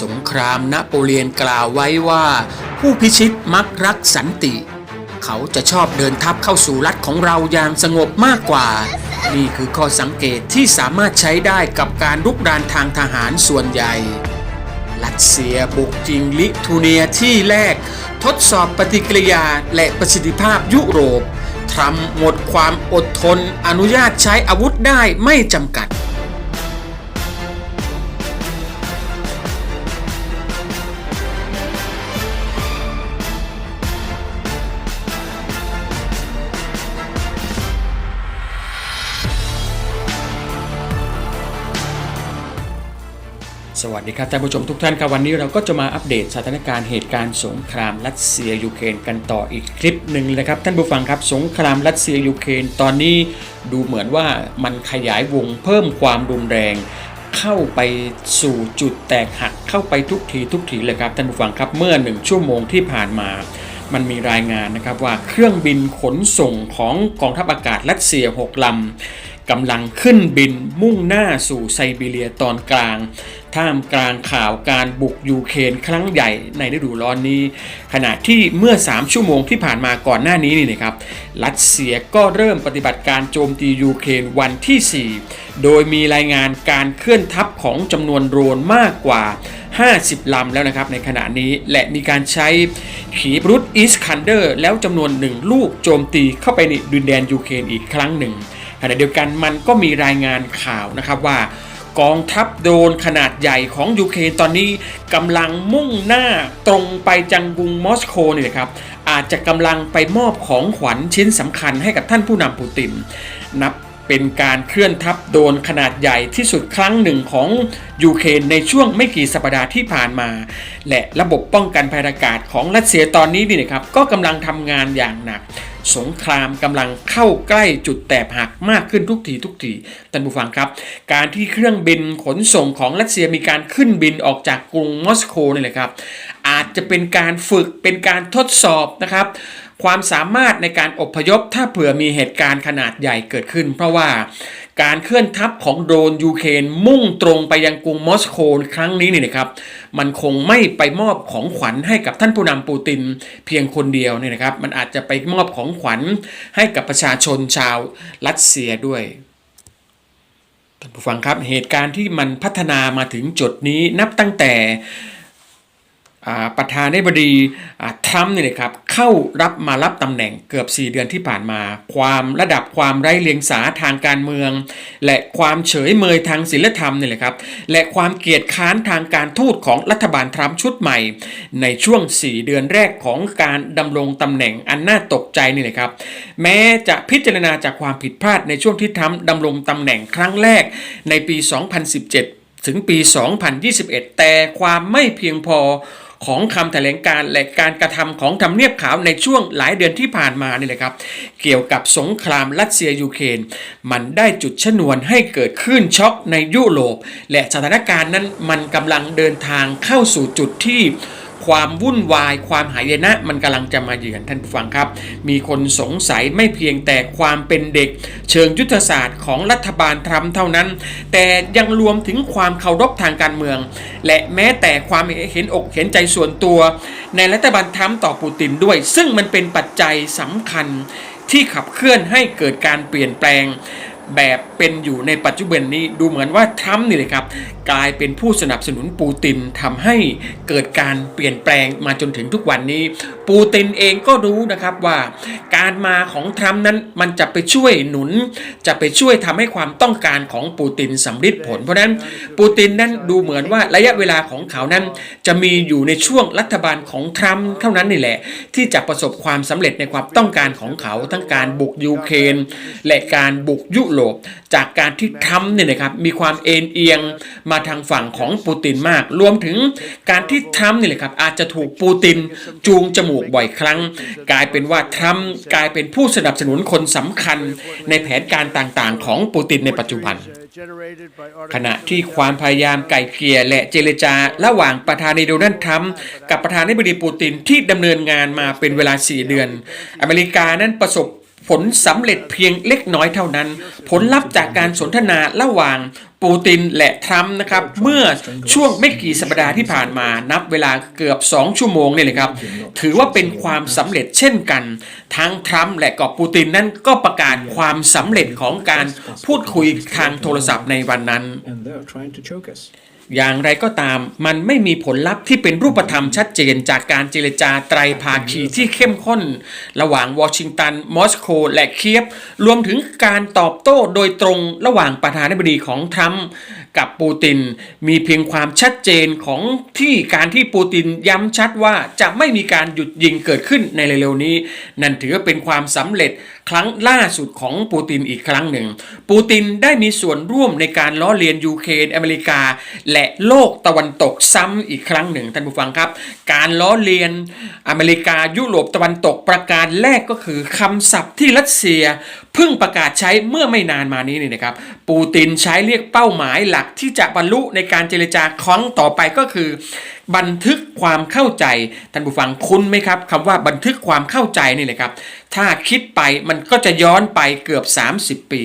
สงครามนโปเลียนกล่าวไว้ว่า ผู้พิชิตมักรักสันติ เขาจะชอบเดินทัพเข้าสู่รัฐของเราอย่างสงบมากกว่า นี่คือข้อสังเกตที่สามารถใช้ได้กับการรุกรานทางทหารส่วนใหญ่ รัสเซียบุกจิงลิทูเนียที่แรก ทดสอบปฏิกิริยาและประสิทธิภาพยุโรปทรัมหมดความอดทนอนุญาตใช้อาวุธได้ไม่จำกัด สวัสดีครับท่านผู้ชมทุกท่านครับวันนี้เราก็จะมาอัปเดตสถานการณ์เหตุการณ์สงครามรัสเซียยูเครนกันต่ออีกคลิปหนึ่งนะครับท่านผู้ฟังครับสงครามรัสเซียยูเครนตอนนี้ดูเหมือนว่ามันขยายวงเพิ่มความรุนแรง เข้าไปสู่จุดแตกหักเข้าไปทุกทีทุกทีเลยครับท่านผู้ฟังครับเมื่อหนึ่งชั่วโมงที่ผ่านมา มันมีรายงานนะครับว่าเครื่องบินขนส่งของกองทัพอากาศรัสเซีย6ลำกำลังขึ้นบินมุ่งหน้าสู่ไซบีเรียตอนกลาง ท่ามกลางข่าวการบุกยูเครนครั้งใหญ่ในฤดูร้อนนี้ ขณะที่เมื่อ 3 ชั่วโมงที่ผ่านมาก่อนหน้านี้นี่นะครับรัสเซียก็เริ่มปฏิบัติการโจมตียูเครนวันที่ 4 โดยมีรายงานการเคลื่อนทัพของจำนวนโดรนมากกว่า 50 ลำแล้วนะครับในขณะนี้และมีการใช้ขีปรุตอิสคันเดอร์ แล้วจำนวนหนึ่งลูกโจมตีเข้าไปในดินแดนยูเครนอีกครั้งหนึ่งขณะเดียวกันมันก็มีรายงานข่าวนะครับว่า กองทัพโดรนขนาดใหญ่ของยูเครนตอนนี้กำลังมุ่งหน้าตรงไปจังกรุงมอสโกนี่นะครับอาจจะกำลังไปมอบของขวัญชิ้นสำคัญให้กับท่านผู้นำปูติน นับเป็นการเคลื่อนทัพโดรนขนาดใหญ่ที่สุดครั้งหนึ่งของยูเครนในช่วงไม่กี่สัปดาห์ที่ผ่านมา และระบบป้องกันภัยอากาศของรัสเซียตอนนี้นี่นะครับก็กำลังทำงานอย่างหนัก สงครามกำลังเข้าใกล้จุดแตกหักมากขึ้นทุกทีทุกทีท่านผู้ฟังครับ การที่เครื่องบินขนส่งของรัสเซียมีการขึ้นบินออกจากกรุงมอสโกนี่แหละครับ อาจจะเป็นการฝึกเป็นการทดสอบนะครับ ความสามารถในการอพยพถ้าเผื่อมีเหตุการณ์ขนาดใหญ่เกิดขึ้น เพราะว่าการเคลื่อนทัพของโดรนยูเครนมุ่งตรงไปยังกรุงมอสโกครั้งนี้นี่นะครับ มันคงไม่ไปมอบของขวัญให้กับท่านผู้นำปูตินเพียงคนเดียวเนี่ยนะครับ มันอาจจะไปมอบของขวัญให้กับประชาชนชาวรัสเซียด้วยท่านผู้ฟังครับเหตุการณ์ที่มันพัฒนามาถึงจุดนี้นับตั้งแต่ ประธานาธิบดีทรัมป์เนี่ยนะครับ เข้ารับมารับตำแหน่งเกือบ 4 เดือนที่ผ่านมา ความระดับความไร้เลียงสาทางการเมือง และความเฉยเมยทางศีลธรรมเนี่ยแหละครับ และความเกียจค้านทางการทูตของรัฐบาลทรัมป์ชุดใหม่ ในช่วง 4 เดือนแรกของการดำรงตำแหน่งอันน่าตกใจนี่แหละครับ แม้จะพิจารณาจากความผิดพลาดในช่วงที่ทรัมป์ดำรงตำแหน่งครั้งแรกในปี 2017 ถึงปี 2021 แต่ความไม่เพียงพอ ของคำแถลงการและการกระทำของทำเนียบขาวในช่วงหลายเดือนที่ผ่านมานี่แหละครับ เกี่ยวกับสงครามรัสเซียยูเครนมันได้จุดชนวนให้เกิดขึ้นช็อกในยุโรป และสถานการณ์นั้นมันกำลังเดินทางเข้าสู่จุดที่ ความวุ่นวาย ความหายนะมันกำลังจะมาเยือนท่านผู้ฟังครับ มีคนสงสัยไม่เพียงแต่ความเป็นเด็ก เชิงยุทธศาสตร์ของรัฐบาลทรัมป์เท่านั้น แต่ยังรวมถึงความเคารพทางการเมือง และแม้แต่ความเห็นอกเห็นใจส่วนตัว ในรัฐบาลทรัมป์ต่อปูตินด้วย ซึ่งมันเป็นปัจจัยสำคัญที่ขับเคลื่อนให้เกิดการเปลี่ยนแปลง แบบเป็นอยู่ในปัจจุบันนี้ดูเหมือนว่าทรัมป์นี่เลยครับ กลายเป็นผู้สนับสนุนปูตินทำให้เกิดการเปลี่ยนแปลงมาจนถึงทุกวันนี้ ปูตินเองก็รู้นะครับว่า การมาของทรัมป์นั้นมันจะไปช่วยหนุน จะไปช่วยทำให้ความต้องการของปูตินสำเร็จผล เพราะนั้นปูตินนั้นดูเหมือนว่าระยะเวลาของเขานั้น จะมีอยู่ในช่วงรัฐบาลของทรัมป์เท่านั้นนี่แหละ ที่จะประสบความสำเร็จในความต้องการของเขาทั้งการบุกยูเครนและการบุกยุโรปจากการที่ทรัมป์เนี่ยนะครับมีความเอ็นเอียงมาทางฝั่งของปูตินมาก รวมถึงการที่ทรัมป์นี่แหละครับอาจจะถูกปูตินจูงจมูกบ่อยครั้ง กลายเป็นว่าทรัมป์กลายเป็นผู้สนับสนุนคนสำคัญในแผนการต่างๆ ของปูตินในปัจจุบัน ขณะที่ความพยายามไก่เกลี่ยและเจรจาระหว่างประธานาธิบดีโดนัลด์ทรัมป์กับประธานาธิบดีปูตินที่ดำเนินงานมาเป็นเวลา 4 เดือน อเมริกานั้นประสบ ผลสำเร็จเพียงเล็กน้อยเท่านั้น ผลลัพธ์จากการสนทนาระหว่างปูตินและทรัมป์นะครับ เมื่อช่วงไม่กี่สัปดาห์ที่ผ่านมานับเวลาเกือบ 2 ชั่วโมงนี่เลยครับ ถือว่าเป็นความสำเร็จเช่นกัน ทั้งทรัมป์และก็ปูตินนั้นก็ประกาศความสำเร็จของการพูดคุยทางโทรศัพท์ในวันนั้น อย่างไรก็ตามมันไม่มีผลลัพธ์ที่เป็นรูปธรรมชัดเจนจากการเจรจาไตรภาคีที่เข้มข้น ระหว่างวอชิงตัน มอสโกและเคียบ รวมถึงการตอบโต้โดยตรงระหว่างประธานาธิบดีของทรัมป์ กับปูติน มีเพียงความชัดเจนของที่การที่ปูตินย้ำชัดว่าจะไม่มีการหยุดยิงเกิดขึ้นในเร็วๆนี้ นั่นถือเป็นความสำเร็จครั้งล่าสุดของปูตินอีกครั้งหนึ่ง ปูตินได้มีส่วนร่วมในการล้อเลียนยูเครนอเมริกา และโลกตะวันตกซ้ำอีกครั้งหนึ่งท่านผู้ฟังครับ การล้อเลียนอเมริกายุโรปตะวันตกประการแรกก็คือคำศัพท์ที่รัสเซีย เพิ่งประกาศใช้เมื่อไม่นานมานี้นี่นะครับ ปูตินใช้เรียกเป้าหมายหลักที่จะบรรลุในการเจรจาครั้งต่อไปก็คือ บันทึกความเข้าใจท่านผู้ฟังคุ้นไหมครับคำว่าบันทึกความเข้าใจนี่เลยครับถ้าคิดไปมันก็จะย้อนไปเกือบ 30 ปี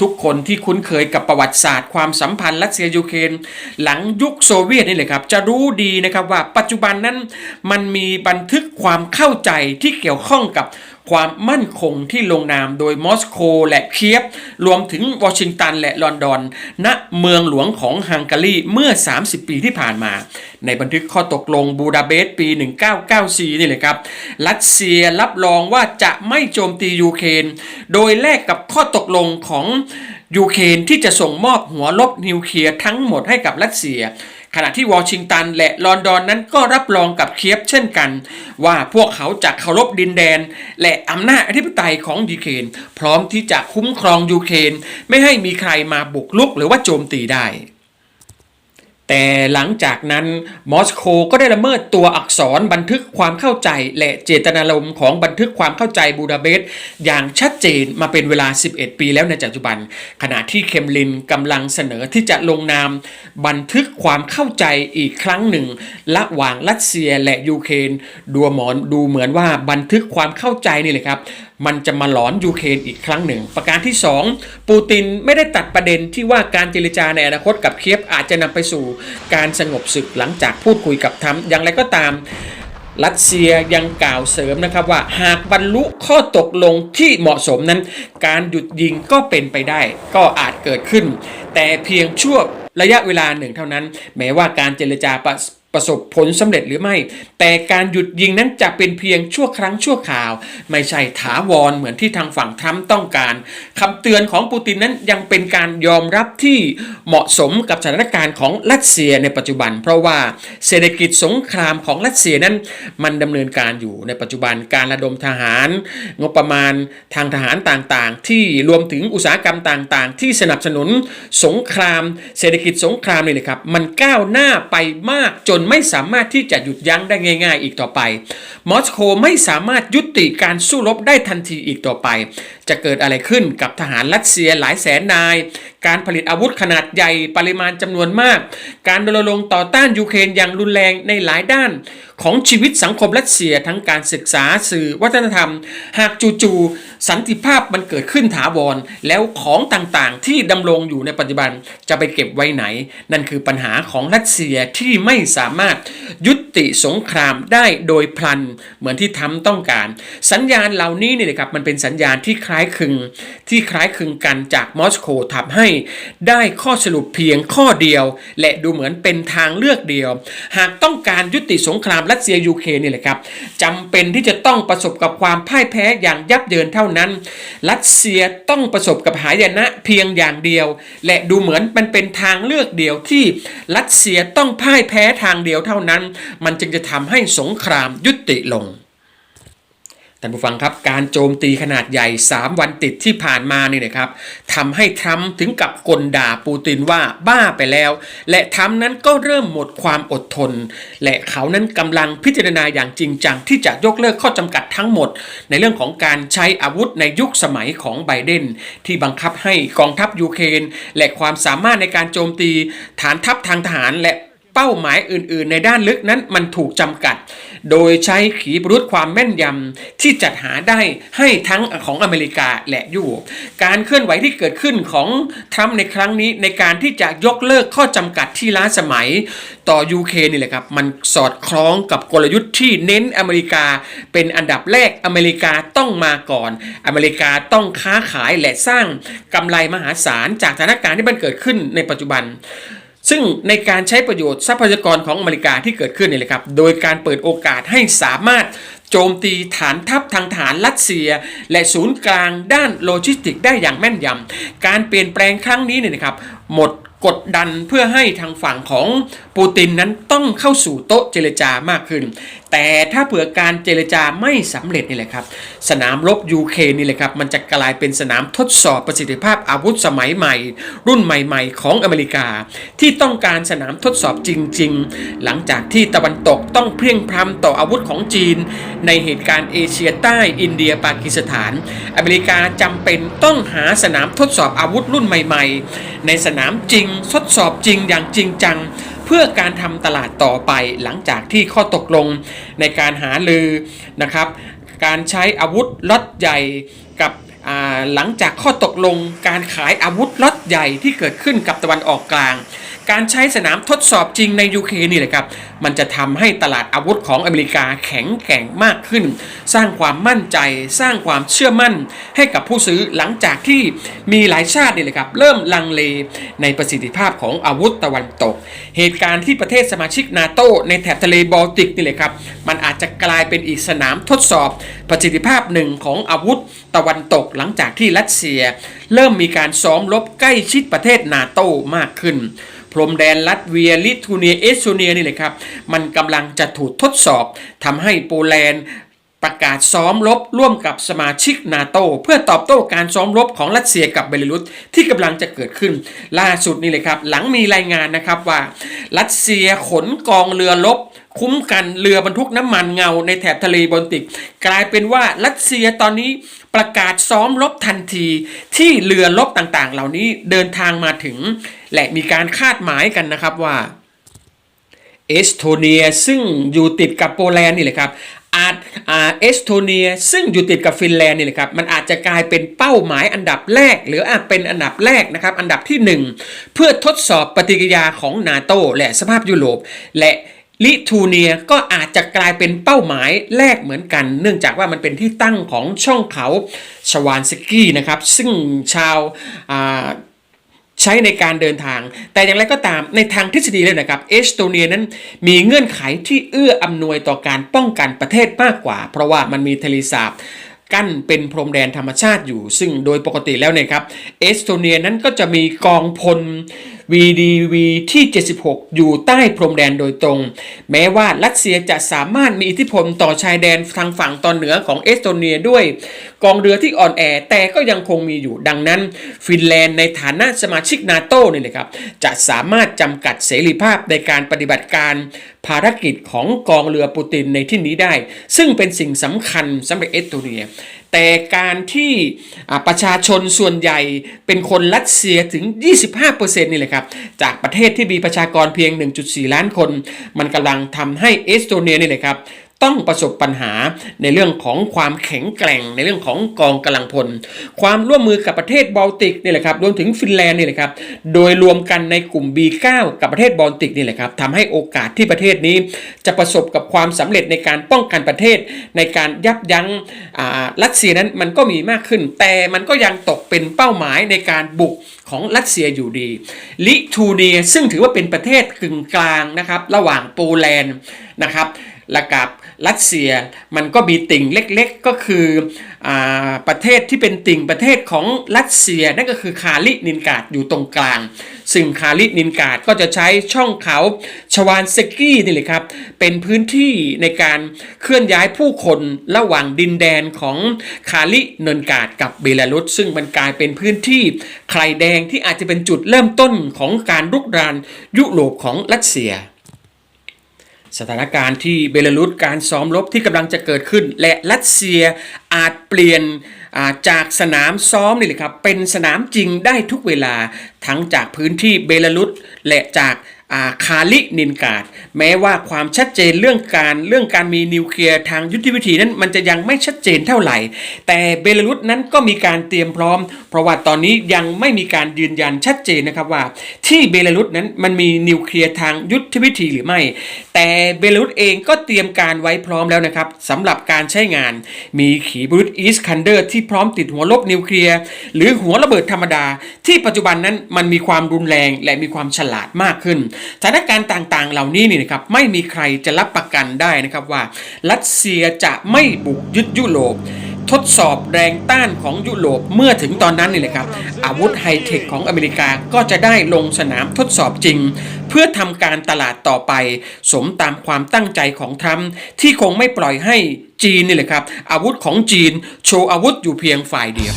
ทุกคนที่คุ้นเคยกับประวัติศาสตร์ความสัมพันธ์รัสเซียยูเครนหลังยุคโซเวียตนี่เลยครับ จะรู้ดีนะครับว่าปัจจุบันนั้นมันมีบันทึกความเข้าใจที่เกี่ยวข้องกับ ความมั่นคงที่ลงนามโดยมอสโกและเคียบ รวมถึงวอชิงตันและลอนดอน ณเมืองหลวงของฮังการีเมื่อ 30 ปีที่ผ่านมา ในบันทึกข้อตกลงบูดาเปสต์ปี 1994 นี่เลยครับ รัสเซียรับรองว่าจะไม่โจมตียูเครนโดยแลกกับข้อตกลงของยูเครนที่จะส่งมอบหัวลบนิวเคลียร์ทั้งหมดให้กับรัสเซีย ขณะที่วอชิงตันและลอนดอนนั้นก็รับรองกับเคียบเช่นกัน ว่าพวกเขาจะเคารพดินแดน และอำนาจอธิปไตยของยูเครนพร้อมที่จะคุ้มครองยูเครนไม่ให้มีใครมาบุกลุกหรือว่าโจมตีได้ แต่หลังจากนั้นมอสโกก็ได้ละเมิดตัวอักษรบันทึกความเข้าใจ และเจตนารมณ์ของบันทึกความเข้าใจบูดาเปสต์อย่างชัดเจนมาเป็นเวลา 11 ปีแล้วในปัจจุบัน ขณะที่เคมลินกำลังเสนอที่จะลงนาม บันทึกความเข้าใจอีกครั้งหนึ่งระหว่างรัสเซียและยูเครนดูหมอนดูเหมือนว่าบันทึกความเข้าใจนี่เลยครับ มันจะมาหลอนยูเครนอีกครั้งหนึ่ง ประการที่ 2 ปูตินไม่ได้ตัดประเด็นที่ว่าการเจรจาในอนาคตกับเคียฟอาจจะนำไปสู่การสงบศึกหลังจากพูดคุยกับทรัมป์อย่างไรก็ตามรัสเซียยังกล่าวเสริมนะครับว่าหากบรรลุข้อตกลงที่เหมาะสมนั้น การหยุดยิงก็เป็นไปได้ ก็อาจเกิดขึ้น แต่เพียงชั่วระยะเวลาหนึ่งเท่านั้น แม้ว่าการเจรจาประ ประสบผลสำเร็จหรือไม่ แต่การหยุดยิงนั้นจะเป็นเพียงชั่วครั้งชั่วคราว ไม่ใช่ถาวรเหมือนที่ทางฝั่งทรัมป์ต้องการคำเตือนของปูตินนั้นยังเป็นการยอมรับที่เหมาะสมกับสถานการณ์ของรัสเซียในปัจจุบัน เพราะว่าเศรษฐกิจสงครามของรัสเซียนั้นมันดำเนินการอยู่ในปัจจุบันการระดมทหาร งบประมาณทางทหารต่างๆ ที่รวมถึงอุตสาหกรรมต่างๆ ที่สนับสนุนสงคราม เศรษฐกิจสงครามนี่เลยครับมันก้าวหน้าไปมากจนไม่สามารถที่จะหยุดยั้งได้ง่าย ๆ อีกต่อไป มอสโกไม่สามารถยุติการสู้รบได้ทันทีอีกต่อไป จะเกิดอะไรขึ้นกับทหารรัสเซียหลายแสนนาย การผลิตอาวุธขนาดใหญ่ปริมาณจำนวนมาก การรณรงค์ต่อต้านยูเครนอย่างรุนแรงในหลายด้าน ของชีวิตสังคมรัสเซียทั้งการศึกษาสื่อวัฒนธรรม หากจู่ๆสันติภาพมันเกิดขึ้นถาวร แล้วของต่างๆ ที่ดำรงอยู่ในปัจจุบันจะไปเก็บไว้ไหน นั่นคือปัญหาของรัสเซียที่ไม่สามารถยุติสงครามได้โดยพลันเหมือนที่ทำต้องการ สัญญาณเหล่านี้เนี่ยนะครับมันเป็นสัญญาณที่คล้ายคลึงที่คล้ายคลึงกันจากมอสโกทำให้ได้ข้อสรุปเพียงข้อเดียว และดูเหมือนเป็นทางเลือกเดียว หากต้องการยุติสงครามรัสเซียยูเครนนี่แหละครับจำเป็นที่จะต้องประสบกับความพ่ายแพ้อย่างยับเยินเท่านั้น รัสเซียต้องประสบกับหายนะเพียงอย่างเดียว และดูเหมือนมันเป็นทางเลือกเดียวที่รัสเซียต้องพ่ายแพ้ทางเดียวเท่านั้น มันจึงจะทำให้สงครามยุติลง ท่านผู้ฟังครับการโจมตีขนาดใหญ่ 3 วันติดที่ผ่านมานี่นะครับทำให้ทรัมป์ถึงกับกลด่าปูตินว่าบ้าไปแล้ว และทรัมป์นั้นก็เริ่มหมดความอดทน และเขานั้นกำลังพิจารณาอย่างจริงจังที่จะยกเลิกข้อจำกัดทั้งหมด ในเรื่องของการใช้อาวุธในยุคสมัยของไบเดนที่บังคับให้กองทัพยูเครนและความสามารถในการโจมตี ฐานทัพทางทหารและ เป้าหมายอื่น ๆ ในด้านลึกนั้นมันถูกจำกัด โดยใช้ขีปนาวุธความแม่นยำที่จัดหาได้ให้ทั้งของอเมริกาและยุโรปการเคลื่อนไหวที่เกิดขึ้นของทรัมป์ในครั้งนี้ในการที่จะยกเลิกข้อจำกัดที่ล้าสมัยต่อยูเคนนี่แหละครับ มันสอดคล้องกับกลยุทธ์ที่เน้นอเมริกา เป็นอันดับแรกอเมริกาต้องมาก่อน อเมริกาต้องค้าขายและสร้างกำไรมหาศาลจากสถานการณ์ที่มันเกิดขึ้นในปัจจุบัน ซึ่งในการใช้ประโยชน์ทรัพยากรของอเมริกาที่เกิดขึ้นนี่แหละครับ โดยการเปิดโอกาสให้สามารถโจมตีฐานทัพทางฐานรัสเซีย และศูนย์กลางด้านโลจิสติกได้อย่างแม่นยำการเปลี่ยนแปลงครั้งนี้เนี่ยนะครับ หมดกดดันเพื่อให้ทางฝั่งของปูตินนั้นต้องเข้าสู่โต๊ะเจรจามากขึ้น แต่ถ้าเผื่อการเจรจาไม่สำเร็จนี่แหละครับ สนามรบยูเครนนี่แหละครับ มันจะกลายเป็นสนามทดสอบประสิทธิภาพอาวุธสมัยใหม่ รุ่นใหม่ ๆ ของอเมริกา ที่ต้องการสนามทดสอบจริง ๆ หลังจากที่ตะวันตกต้องเพลียงพรำต่ออาวุธของจีน ในเหตุการณ์เอเชียใต้อินเดียปากีสถาน อเมริกาจำเป็นต้องหาสนามทดสอบอาวุธรุ่นใหม่ ๆ ในสนามจริงทดสอบจริงอย่างจริงจัง เพื่อการทำตลาดต่อไปหลังจากที่ข้อตกลงในการหาลือนะครับ การใช้อาวุธล็อตใหญ่กับหลังจากข้อตกลงการขายอาวุธล็อตใหญ่ที่เกิดขึ้นกับตะวันออกกลาง การใช้สนามทดสอบจริงในยูเครนนี่แหละครับ มันจะทำให้ตลาดอาวุธของอเมริกาแข็งแกร่งมากขึ้น สร้างความมั่นใจ สร้างความเชื่อมั่น ให้กับผู้ซื้อหลังจากที่มีหลายชาตินี่แหละครับเริ่มลังเลในประสิทธิภาพของอาวุธตะวันตก เหตุการณ์ที่ประเทศสมาชิกนาโตในแถบทะเลบอลติกนี่แหละครับ มันอาจจะกลายเป็นอีกสนามทดสอบประสิทธิภาพหนึ่งของอาวุธตะวันตกหลังจากที่รัสเซีย เริ่มมีการซ้อมรบใกล้ชิดประเทศนาโตมากขึ้น รมแดนลัตเวียลิทัวเนียเอสโตเนียนี่เลยครับ มันกำลังจะถูกทดสอบทำให้โปแลนด์ประกาศซ้อมรบร่วมกับสมาชิกนาโตเพื่อตอบโต้การซ้อมรบของรัสเซียกับเบลารุสที่กำลังจะเกิดขึ้น ล่าสุดนี่เลยครับ หลังมีรายงานนะครับว่า รัสเซียขนกองเรือรบคุ้มกันเรือบรรทุกน้ำมันเงาในแถบทะเลบอลติก กลายเป็นว่ารัสเซียตอนนี้ ประกาศซ้อมรบทันทีที่เรือรบต่างๆ เหล่านี้เดินทางมาถึง และมีการคาดหมายกันนะครับว่าเอสโตเนียซึ่งอยู่ติดกับโปแลนด์นี่แหละครับอาจเอสโตเนียซึ่งอยู่ติดกับฟินแลนด์นี่แหละครับมันอาจจะกลายเป็นเป้าหมายอันดับแรก หรืออาจเป็นอันดับแรกนะครับอันดับที่ 1 เพื่อทดสอบปฏิกิริยาของนาโตและสภาพยุโรปและ ลิทูเนียก็อาจจะกลายเป็นเป้าหมายแรกเหมือนกัน เนื่องจากว่ามันเป็นที่ตั้งของช่องเขาชวานสกี้นะครับ ซึ่งชาวาใช้ในการเดินทาง แต่อย่างไรก็ตามในทางทฤษฎีเลยนะครับ เอสโตเนียนั้นมีเงื่อนไขที่เอื้ออำนวยต่อการป้องกันประเทศมากกว่า เพราะว่ามันมีทะเลสาบกั้นเป็นพรมแดนธรรมชาติอยู่ ซึ่งโดยปกติแล้วเนี่ยครับเอสโตเนียนั้นก็จะมีกองพล VDV ที่ 76 อยู่ใต้พรมแดนโดยตรง แม้ว่ารัสเซียจะสามารถมีอิทธิพลต่อชายแดนทางฝั่งตอนเหนือของเอสโตเนียด้วย กองเรือที่อ่อนแอแต่ก็ยังคงมีอยู่ดังนั้น ฟินแลนด์ในฐานะสมาชิกนาโต้นี่เลยครับจะสามารถจำกัดเสรีภาพในการปฏิบัติการภารกิจของกองเรือปูตินในที่นี้ได้ ซึ่งเป็นสิ่งสำคัญสำหรับเอสโตเนีย แต่การที่ประชาชนส่วนใหญ่เป็นคนรัสเซียถึง 25%นี่แหละครับ จากประเทศที่มีประชากรเพียง 1.4 ล้านคน มันกำลังทำให้เอสโตเนียนี่แหละครับ ต้องประสบปัญหาในเรื่องของความแข็งแกร่ง ในเรื่องของกองกำลังพล ความร่วมมือกับประเทศบอลติกนี่แหละครับรวมถึงฟินแลนด์นี่แหละครับโดยรวมกันในกลุ่ม B9 กับประเทศบอลติกนี่แหละครับทำให้โอกาสที่ประเทศนี้ จะประสบกับความสำเร็จในการป้องกันประเทศ ในการยับยั้งอ่ารัสเซียนั้นมันก็มีมากขึ้น แต่มันก็ยังตกเป็นเป้าหมายในการบุกของรัสเซียอยู่ดี ลิทูเนียซึ่งถือว่าเป็นประเทศกึ่งกลางนะครับระหว่างโปแลนด์นะครับและกับ รัสเซียมันก็มีติ่งเล็กๆ ก็คืออประเทศที่เป็นติ่งประเทศของรัสเซียนั่นก็คือคาลินินกาดอยู่ตรงกลาง ซึ่งคาลินินกาดก็จะใช้ช่องเขาชวานเซกี้นี่เลยครับ เป็นพื้นที่ในการเคลื่อนย้ายผู้คนระหว่างดินแดนของคาลินินกาดกับเบลารุสซึ่งมันกลายเป็นพื้นที่ไข่แดงที่อาจจะเป็นจุดเริ่มต้นของการรุกรานยุโรปของรัสเซีย สถานการณ์ที่เบลารุสการซ้อมรบที่กำลังจะเกิดขึ้น และรัสเซียอาจเปลี่ยนาจากสนามซ้อมนี่แหละครับเป็นสนามจริงได้ทุกเวลาทั้งจากพื้นที่เบลารุสและจาก คาลินินการ์ดแม้ว่าความชัดเจนเรื่องการเรื่องการมีนิวเคลียร์ทางยุทธวิธีนั้นมันจะยังไม่ชัดเจนเท่าไหร่ แต่เบลารุสนั้นก็มีการเตรียมพร้อม เพราะว่าตอนนี้ยังไม่มีการยืนยันชัดเจนนะครับว่า ที่เบลารุสนั้นมันมีนิวเคลียร์ทางยุทธวิธีหรือไม่ แต่เบลารุสเองก็เตรียมการไว้พร้อมแล้วนะครับสำหรับการใช้งาน มีขีปนาวุธอีสคันเดอร์ที่พร้อมติดหัวลบนิวเคลียร์หรือหัวระเบิดธรรมดา ที่ปัจจุบันนั้นมันมีความรุนแรงและมีความฉลาดมากขึ้นสถานการณ์ต่างๆ เหล่านี้นี่นะครับไม่มีใครจะรับประกันได้นะครับว่า รัสเซียจะไม่บุกยึดยุโรปทดสอบแรงต้านของยุโรปเมื่อถึงตอนนั้นนี่แหละครับ อาวุธไฮเทคของอเมริกาก็จะได้ลงสนามทดสอบจริง เพื่อทำการตลาดต่อไป สมตามความตั้งใจของทรัมป์ที่คงไม่ปล่อยให้จีนนี่แหละครับ อาวุธของจีนโชว์อาวุธอยู่เพียงฝ่ายเดียว